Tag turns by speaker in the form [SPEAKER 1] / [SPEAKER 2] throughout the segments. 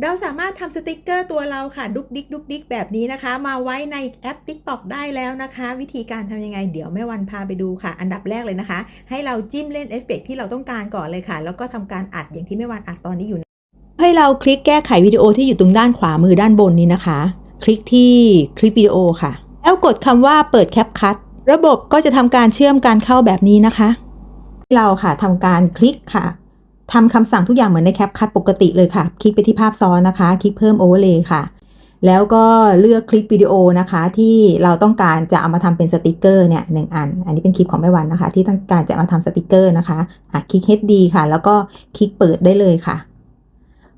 [SPEAKER 1] เราสามารถทำสติกเกอร์ตัวเราค่ะดุกดิกดุกดิกแบบนี้นะคะ มาไว้ในแอป TikTok ได้แล้วนะคะ วิธีการทำยังไงเดี๋ยวแม่วันพาไปดูค่ะ อันดับแรกเลยนะคะ ให้เราจิ้มเล่นเอฟเฟกต์ที่เราต้องการก่อนเลยค่ะ แล้วก็ทำการอัดอย่างที่แม่วันอัดตอนนี้อยู่ ให้เราคลิกแก้ไขวิดีโอที่อยู่ตรงด้านขวามือด้านบนนี้นะคะ คลิกที่คลิปวิดีโอค่ะ แล้วกดคำว่าเปิดแคปคัทระบบก็จะทำการเชื่อมการเข้าแบบนี้นะคะ เราค่ะทำการคลิกค่ะ ทำคำสั่งทุกอย่างเหมือนในแคปคัทปกติเลยค่ะ คลิกไปที่ภาพซ้อนนะคะ คลิกเพิ่มโอเวอร์เลย์ค่ะ แล้วก็เลือกคลิปวิดีโอนะคะ ที่เราต้องการจะเอามาทำเป็นสติกเกอร์เนี่ยหนึ่งอัน อันนี้เป็นคลิปของแม่วันนะคะ ที่ต้องการจะมาทำสติกเกอร์นะคะอะคลิก HD ค่ะ แล้วก็คลิกเปิดได้เลยค่ะ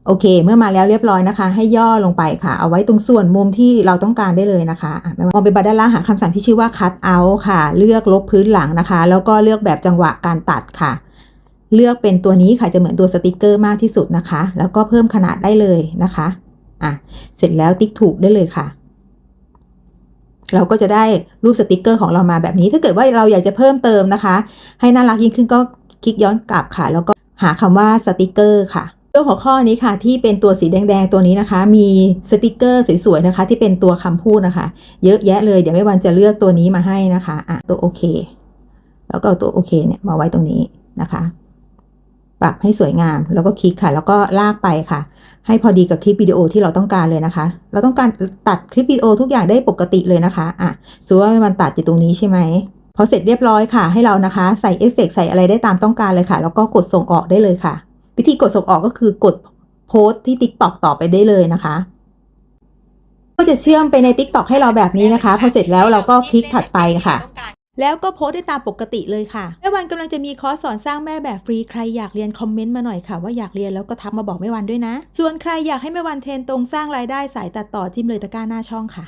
[SPEAKER 1] โอเค เมื่อมาแล้วเรียบร้อยนะคะ ให้ย่อลงไปค่ะ เอาไว้ตรงส่วนมุมที่เราต้องการได้เลยนะคะอะมองไปบัดด้านล่างหาคำสั่งที่ชื่อว่า cut out ค่ะ เลือกลบพื้นหลังนะคะ แล้วก็เลือกแบบจังหวะการตัดค่ะ เลือกเป็นตัวนี้ค่ะจะเหมือนตัวสติกเกอร์มากที่สุดนะคะ แล้วก็เพิ่มขนาดได้เลยนะคะอะเสร็จแล้วติ๊กถูกได้เลยค่ะ เราก็จะได้รูปสติกเกอร์ของเรามาแบบนี้ ถ้าเกิดว่าเราอยากจะเพิ่มเติมนะคะ ให้น่ารักยิ่งขึ้นก็คลิกย้อนกลับค่ะ แล้วก็หาคำว่าสติกเกอร์ค่ะตัวหัวข้อนี้ค่ะที่เป็นตัวสีแดงๆตัวนี้นะคะ มีสติกเกอร์สวยๆนะคะ ที่เป็นตัวคำพูดนะคะ เยอะแยะเลยเดี๋ยวแม่วันจะเลือกตัวนี้มาให้นะคะอะตัวโอเค แล้วก็เอาตัวโอเคเนี่ยมาไว้ตรงนี้นะคะ ปรับให้สวยงาม แล้วก็คลิกค่ะ แล้วก็ลากไปค่ะ ให้พอดีกับคลิปวิดีโอที่เราต้องการเลยนะคะ เราต้องการตัดคลิปวิดีโอทุกอย่างได้ปกติเลยนะคะอะสมมติว่ามันตัดอยู่ตรงนี้ใช่ไหมพอเสร็จเรียบร้อยค่ะให้เรานะคะ ใส่เอฟเฟกต์ใส่อะไรได้ตามต้องการเลยค่ะ แล้วก็กดส่งออกได้เลยค่ะ วิธีกดส่งออกก็คือกดโพสต์ที่ TikTok ต่อไปได้เลยนะคะก็จะเชื่อมไปใน TikTok ให้เราแบบนี้นะคะ พอเสร็จแล้วเราก็คลิกถัดไปค่ะ แล้วก็โพสต์ได้ตามปกติเลยค่ะแม่วันกำลังจะมีคอร์สสอนสร้างแม่แบบฟรีใครอยากเรียนคอมเมนต์มาหน่อยค่ะว่าอยากเรียนแล้วก็ทักมาบอกแม่วันด้วยนะ ส่วนใครอยากให้แม่วันเทรนตรงสร้างรายได้สายตัดต่อจิ้มเลยตะกร้าหน้าช่องค่ะ